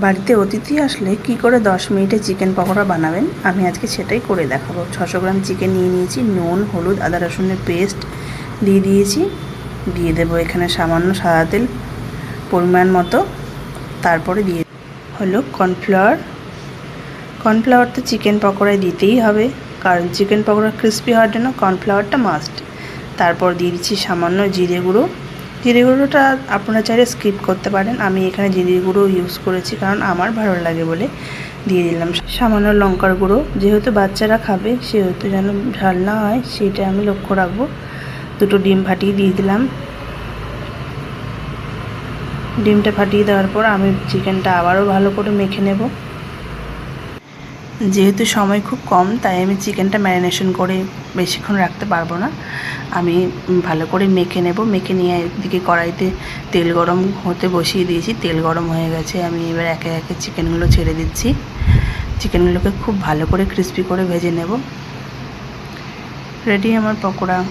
বাড়িতে অতিথি আসলে কি করে দশ মিনিটে চিকেন পকোড়া বানাবেন? আমি আজকে সেটাই করে দেখাবো। ছশো গ্রাম চিকেন নিয়ে নিয়েছি, নুন, হলুদ, আদা, রসুনের পেস্ট দিয়ে দিয়েছি। দিয়ে দেবো এখানে সামান্য সাদা তেল পরিমাণ মতো। তারপরে দিয়ে হলো কর্নফ্লাওয়ার। কর্নফ্লাওয়ার তো চিকেন পকোড়ায় দিতেই হবে, কারণ চিকেন পকোড়া ক্রিস্পি হওয়ার জন্য কর্নফ্লাওয়ারটা মাস্ট তারপর দিয়ে দিচ্ছি সামান্য জিরে গুঁড়ো। জিরে গুঁড়োটা আপনারা চাইলে স্কিপ করতে পারেন। আমি এখানে জিরে গুঁড়ো ইউজ করেছি কারণ আমার ভালো লাগে বলে দিয়ে দিলাম। সামান্য লঙ্কার গুঁড়ো, যেহেতু বাচ্চারা খাবে, সেহেতু যেন ঝাল না হয়, সেটা আমি লক্ষ্য রাখব। দুটো ডিম ফাটিয়ে দিয়ে দিলাম। ডিমটা ফাটিয়ে দেওয়ার পর আমি চিকেনটা আবারও ভালো করে মেখে নেব। যেহেতু সময় খুব কম, তাই আমি চিকেনটা ম্যারিনেশন করে বেশিক্ষণ রাখতে পারব না। আমি ভালো করে মেখে নেব। মেখে নিয়ে একদিকে কড়াইতে তেল গরম হতে বসিয়ে দিয়েছি। তেল গরম হয়ে গেছে। আমি এবার একে একে চিকেনগুলো ছেড়ে দিচ্ছি। চিকেনগুলোকে খুব ভালো করে ক্রিস্পি করে ভেজে নেব। রেডি আমার পকোড়া?